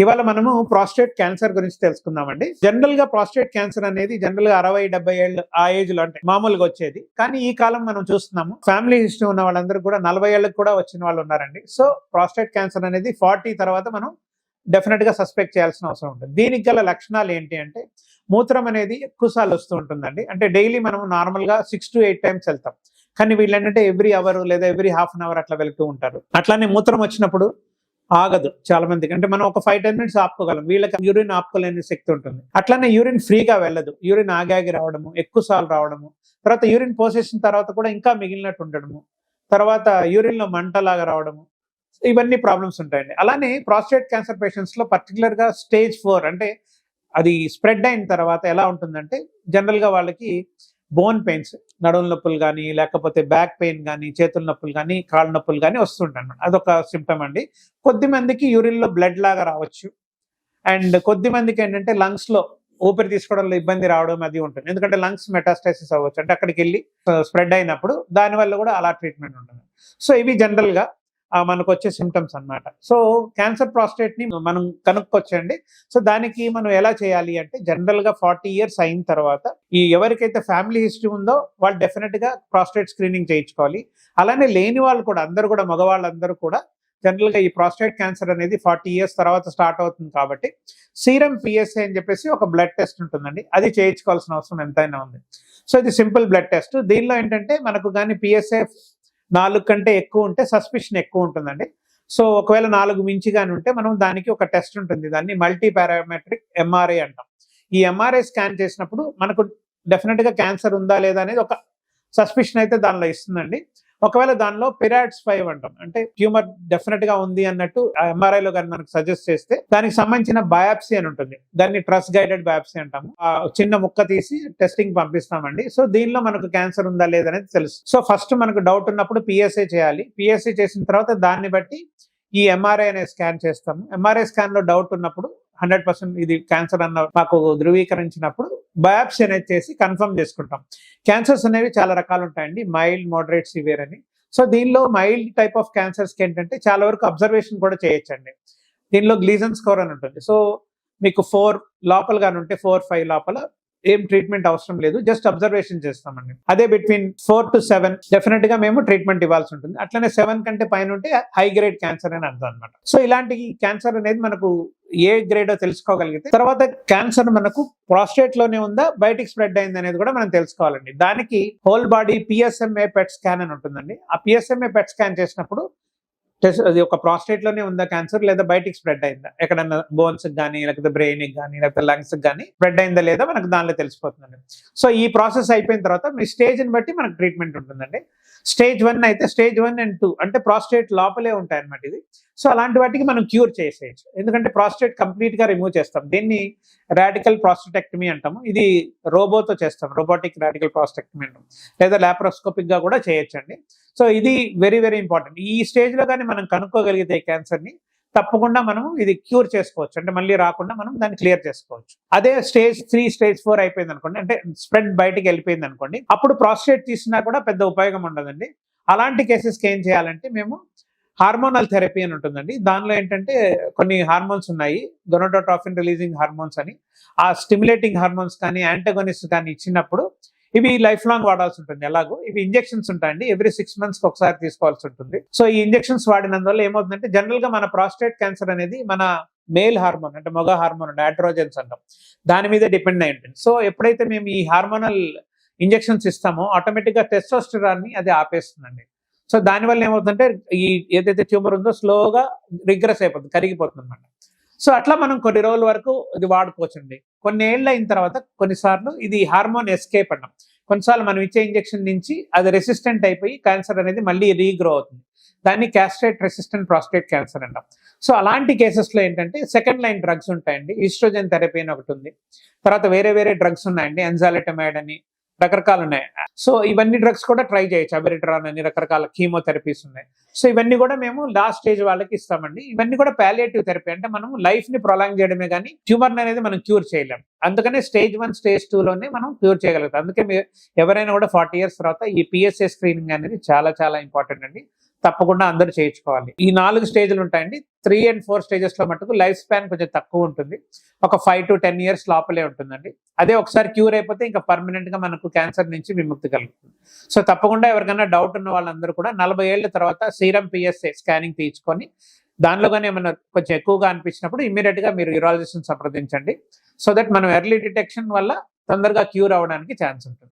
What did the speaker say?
ఇవాళ మనము prostate cancer గురించి తెలుసుకుందామండి. జనరల్గా ప్రాస్టేట్ క్యాన్సర్ అనేది జనరల్గా అరవై డెబ్బై ఏళ్ళు ఆ ఏజ్లో అంటే మామూలుగా వచ్చేది. కానీ ఈ కాలం మనం చూస్తున్నాము ఫ్యామిలీ హిస్టరీ ఉన్న వాళ్ళందరూ కూడా నలభై ఏళ్ళకి కూడా వచ్చిన వాళ్ళు ఉన్నారండి. సో ప్రాస్టేట్ క్యాన్సర్ అనేది ఫార్టీ తర్వాత మనం డెఫినెట్గా సస్పెక్ట్ చేయాల్సిన అవసరం ఉంటుంది. దీనికి గల లక్షణాలు ఏంటి అంటే మూత్రం అనేది ఎక్కువసార్లు వస్తూ ఉంటుందండి. అంటే డైలీ మనం నార్మల్గా సిక్స్ టు ఎయిట్ టైమ్స్ వెళ్తాం. కానీ వీళ్ళు ఏంటంటే ఎవ్రీ అవర్ లేదా ఎవ్రీ హాఫ్ అన్ అవర్ అట్లా వెళ్తూ ఉంటారు. అట్లానే మూత్రం వచ్చినప్పుడు ఆగదు చాలా మందికి. అంటే మనం ఒక ఫైవ్ టెన్ మినిట్స్ ఆపుకోగలం. వీళ్ళకి యూరిన్ ఆపుకోలేని శక్తి ఉంటుంది. అట్లానే యూరిన్ ఫ్రీగా వెళ్ళదు. యూరిన్ ఆగాగి రావడము ఎక్కువ సార్లు రావడము తర్వాత యూరిన్ పోసేసిన తర్వాత కూడా ఇంకా మిగిలినట్టు ఉండడము తర్వాత యూరిన్లో మంటలాగా రావడము ఇవన్నీ ప్రాబ్లమ్స్ ఉంటాయండి. అలానే ప్రాస్టేట్ క్యాన్సర్ పేషెంట్స్లో లో గా స్టేజ్ ఫోర్ అంటే అది స్ప్రెడ్ అయిన తర్వాత ఎలా ఉంటుందంటే జనరల్గా వాళ్ళకి బోన్ పెయిన్స్ నడుము నొప్పులు కానీ లేకపోతే బ్యాక్ పెయిన్ కానీ చేతుల నొప్పులు కానీ కాళ్ళ నొప్పులు కానీ వస్తుంటాయి అన్నమాట. అదొక సిమ్టమ్ అండి. కొద్ది మందికి యూరిన్లో బ్లడ్ లాగా రావచ్చు. అండ్ కొద్ది మందికి ఏంటంటే లంగ్స్లో ఊపిరి తీసుకోవడంలో ఇబ్బంది రావడం అది ఉంటుంది. ఎందుకంటే లంగ్స్ మెటాస్టైసిస్ అవ్వచ్చు. అంటే అక్కడికి వెళ్ళి స్ప్రెడ్ అయినప్పుడు దానివల్ల కూడా అలా ట్రీట్మెంట్ ఉంటుంది. సో ఇవి జనరల్గా మనకు వచ్చే సిమ్టమ్స్ అన్నమాట. సో క్యాన్సర్ ప్రాస్టేట్ని మనం కనుక్కొచ్చండి. సో దానికి మనం ఎలా చేయాలి అంటే జనరల్గా ఫార్టీ ఇయర్స్ అయిన తర్వాత ఈ ఎవరికైతే ఫ్యామిలీ హిస్టరీ ఉందో వాళ్ళు డెఫినెట్గా ప్రాస్టేట్ స్క్రీనింగ్ చేయించుకోవాలి. అలానే లేని వాళ్ళు కూడా అందరూ కూడా మగవాళ్ళందరూ కూడా జనరల్గా ఈ ప్రాస్టేట్ క్యాన్సర్ అనేది ఫార్టీ ఇయర్స్ తర్వాత స్టార్ట్ అవుతుంది కాబట్టి సీరం పిఎస్ఏ అని చెప్పేసి ఒక బ్లడ్ టెస్ట్ ఉంటుందండి. అది చేయించుకోవాల్సిన అవసరం ఎంతైనా ఉంది. సో ఇది సింపుల్ బ్లడ్ టెస్ట్ దీనిలో ఏంటంటే మనకు కానీ పిఎస్ఏ నాలుగు కంటే ఎక్కువ ఉంటే సస్పిషన్ ఎక్కువ ఉంటుందండి. సో ఒకవేళ నాలుగు మించి కానీ ఉంటే మనం దానికి ఒక టెస్ట్ ఉంటుంది. దాన్ని మల్టీ పారామెట్రిక్ ఎంఆర్ఐ అంటాం. ఈ ఎంఆర్ఐ స్కాన్ చేసినప్పుడు మనకు డెఫినెట్గా క్యాన్సర్ ఉందా లేదా అనేది ఒక సస్పిషన్ అయితే దానిలో ఇస్తుందండి. ఒకవేళ దానిలో పిరాడ్స్ ఫైవ్ అంటాం. అంటే ట్యూమర్ డెఫినెట్గా ఉంది అన్నట్టు ఎంఆర్ఐ లో కానీ మనకు సజెస్ట్ చేస్తే దానికి సంబంధించిన బయాప్సీ అని ఉంటుంది. దాన్ని ట్రస్ గైడెడ్ బయాప్సీ అంటాము. చిన్న ముక్క తీసి టెస్టింగ్ పంపిస్తామండి. సో దీనిలో మనకు క్యాన్సర్ ఉందా లేదనేది తెలుసు సో ఫస్ట్ మనకు డౌట్ ఉన్నప్పుడు పిఎస్ఏ చేయాలి. పిఎస్ఏ చేసిన తర్వాత దాన్ని బట్టి ఈ ఎంఆర్ఐ అనే స్కాన్ చేస్తాము. ఎంఆర్ఐ స్కాన్లో డౌట్ ఉన్నప్పుడు హండ్రెడ్ పర్సెంట్ ఇది క్యాన్సర్ అన్న మాకు ధృవీకరించినప్పుడు బయాప్సీ అనేది చేసి కన్ఫర్మ్ చేసుకుంటాం. క్యాన్సర్స్ అనేవి చాలా రకాలు ఉంటాయండి మైల్డ్ మోడరేట్ సివియర్ అని. సో దీనిలో మైల్డ్ టైప్ ఆఫ్ క్యాన్సర్స్ ఏంటంటే చాలా వరకు అబ్జర్వేషన్ కూడా చేయొచ్చండి. దీనిలో గ్లీజన్ స్కోర్ అని ఉంటుంది. సో మీకు ఫోర్ లోపల కానీ ఉంటే ఫోర్ ఫైవ్ లోపల ఏం ట్రీట్మెంట్ అవసరం లేదు జస్ట్ అబ్జర్వేషన్ చేస్తామండి. అదే బిట్వీన్ ఫోర్ టు సెవెన్ డెఫినెట్గా మేము ట్రీట్మెంట్ ఇవ్వాల్సి ఉంటుంది. అట్లనే సెవెన్ కంటే పైన ఉంటే హై గ్రేడ్ క్యాన్సర్ అని అర్థం అనమాట సో ఇలాంటి క్యాన్సర్ అనేది మనకు ఏ గ్రేడో తెలుసుకోగలిగితే తర్వాత క్యాన్సర్ మనకు ప్రాస్టేట్లోనే ఉందా బయటికి స్ప్రెడ్ అయింది అనేది కూడా మనం తెలుసుకోవాలండి. దానికి whole body PSMA PET scan అని ఉంటుందండి. ఆ పిఎస్ఎంఏ పెట్ స్కాన్ చేసినప్పుడు టెస్ట్ అది ఒక ప్రాస్టేట్లోనే ఉందా క్యాన్సర్ లేదా బయటికి స్ప్రెడ్ అయిందా? ఎక్కడన్నా బోన్స్ కానీ లేకపోతే బ్రెయిన్ కానీ లేకపోతే లంగ్స్ కానీ స్ప్రెడ్ అయిందా లేదా మనకు దానిలో తెలిసిపోతుందండి. సో ఈ ప్రాసెస్ అయిపోయిన తర్వాత మీ స్టేజ్ని బట్టి మనకు ట్రీట్మెంట్ ఉంటుందండి. స్టేజ్ వన్ అయితే స్టేజ్ వన్ అండ్ టూ అంటే ప్రాస్టేట్ లోపలే ఉంటాయి అన్నమాట ఇది. సో అలాంటి వాటికి మనం క్యూర్ చేసేయచ్చు. ఎందుకంటే ప్రాస్టేట్ కంప్లీట్గా రిమూవ్ చేస్తాం. దీన్ని రాడికల్ ప్రాస్టెక్టమీ అంటాము. ఇది రోబోతో చేస్తాం. రోబోటిక్ రాడికల్ ప్రాస్టెక్టమీ అంటాం. లేదా ల్యాప్రోస్కోపిక్గా కూడా చేయొచ్చండి. సో ఇది వెరీ వెరీ ఇంపార్టెంట్. ఈ స్టేజ్లో కానీ మనం కనుక్కోగలిగితే క్యాన్సర్ని తప్పకుండా మనం ఇది క్యూర్ చేసుకోవచ్చు. అంటే మళ్ళీ రాకుండా మనం దాన్ని క్లియర్ చేసుకోవచ్చు. అదే స్టేజ్ త్రీ స్టేజ్ ఫోర్ అయిపోయింది అనుకోండి అంటే స్ప్రెడ్ బయటికి వెళ్ళిపోయింది అనుకోండి అప్పుడు ప్రాస్టేట్ తీసినా కూడా పెద్ద ఉపయోగం ఉండదండి. అలాంటి కేసెస్కి ఏం చేయాలంటే మేము హార్మోనల్ థెరపీ అని ఉంటుందండి. దానిలో ఏంటంటే కొన్ని హార్మోన్స్ ఉన్నాయి. గొనోటోట్రాఫిన్ రిలీజింగ్ హార్మోన్స్ అని ఆ స్టిమ్యులేటింగ్ హార్మోన్స్ కానీ యాంటగోనిస్ట్ కానీ ఇచ్చినప్పుడు ఇవి లైఫ్ లాంగ్ వాడాల్సి ఉంటుంది. ఎలాగో ఇవి ఇంజెక్షన్స్ ఉంటాయండి. ఎవ్రీ సిక్స్ మంత్స్ ఒకసారి తీసుకోవాల్సి ఉంటుంది. సో ఈ ఇంజెక్షన్స్ వాడినందువల్ల ఏమవుతుందంటే జనరల్గా మన ప్రాస్టేట్ క్యాన్సర్ అనేది మన మేల్ హార్మోన్ అంటే మగ హార్మోన్ అంటే ఆట్రోజన్స్ అంటాం. దాని మీద డిపెండ్ అయి ఉంటుంది. సో ఎప్పుడైతే మేము ఈ హార్మోనల్ ఇంజెక్షన్స్ ఇస్తామో ఆటోమేటిక్గా గా అది ఆపేస్తుందండి. సో దానివల్ల ఏమవుతుందంటే ఈ ఏదైతే ట్యూమర్ ఉందో స్లోగా రిగ్రెస్ అయిపోతుంది కరిగిపోతుంది అనమాట సో అట్లా మనం కొన్ని రోజుల వరకు ఇది వాడుకోవచ్చండి. కొన్ని ఏళ్ళు అయిన తర్వాత కొన్నిసార్లు ఇది హార్మోన్ ఎస్కేప్ అన్నాం. కొన్నిసార్లు మనం ఇచ్చే ఇంజెక్షన్ నుంచి అది రెసిస్టెంట్ అయిపోయి క్యాన్సర్ అనేది మళ్ళీ రీగ్రో అవుతుంది. దాన్ని క్యాస్ట్రేట్ రెసిస్టెంట్ ప్రాస్టేట్ క్యాన్సర్ అంటాం. సో అలాంటి కేసెస్లో ఏంటంటే సెకండ్ లైన్ డ్రగ్స్ ఉంటాయండి. ఈస్ట్రోజన్ థెరపీ అని ఒకటి ఉంది. తర్వాత వేరే వేరే డ్రగ్స్ ఉన్నాయండి. ఎన్జాలిటమైడ్ అని రకరకాలు ఉన్నాయి సో ఇవన్నీ డ్రగ్స్ కూడా ట్రై చేయొచ్చు. అబెరిట్రాన్ అని రకరకాల కీమోథెరపీస్ ఉన్నాయి. సో ఇవన్నీ కూడా మేము లాస్ట్ స్టేజ్ వాళ్ళకి ఇస్తామండి. ఇవన్నీ కూడా ప్యాలియేటివ్ థెరపీ అంటే మనం లైఫ్ని ప్రొలాంగ్ చేయడమే కానీ ట్యూమర్ అనేది మనం క్యూర్ చేయలేం. అందుకనే స్టేజ్ వన్ స్టేజ్ టూ లోనే మనం క్యూర్ చేయగలుగుతాం. అందుకే మీరు ఎవరైనా కూడా ఫార్టీ ఇయర్స్ తర్వాత ఈ పిఎస్ఏ స్క్రీనింగ్ అనేది చాలా చాలా ఇంపార్టెంట్ అండి. తప్పకుండా అందరూ చేయించుకోవాలి. ఈ నాలుగు స్టేజ్లు ఉంటాయండి. త్రీ అండ్ ఫోర్ స్టేజెస్లో మటుకు లైఫ్ స్పాన్ కొంచెం తక్కువ ఉంటుంది. ఒక ఫైవ్ టు టెన్ ఇయర్స్ లోపలే ఉంటుందండి. అదే ఒకసారి క్యూర్ అయిపోతే ఇంకా పర్మనెంట్గా మనకు క్యాన్సర్ నుంచి విముక్తి కలుగుతుంది. సో తప్పకుండా ఎవరికైనా డౌట్ ఉన్న వాళ్ళందరూ కూడా నలభై ఏళ్ళ తర్వాత సీరం పిఎస్ఏ స్కానింగ్ తీయించుకొని దానిలోగానే ఏమైనా కొంచెం ఎక్కువగా అనిపించినప్పుడు ఇమీడియట్గా మీరు యూరాలజిస్ట్ని సంప్రదించండి. సో దట్ మనం ఎర్లీ డిటెక్షన్ వల్ల తొందరగా క్యూర్ అవడానికి ఛాన్స్ ఉంటుంది.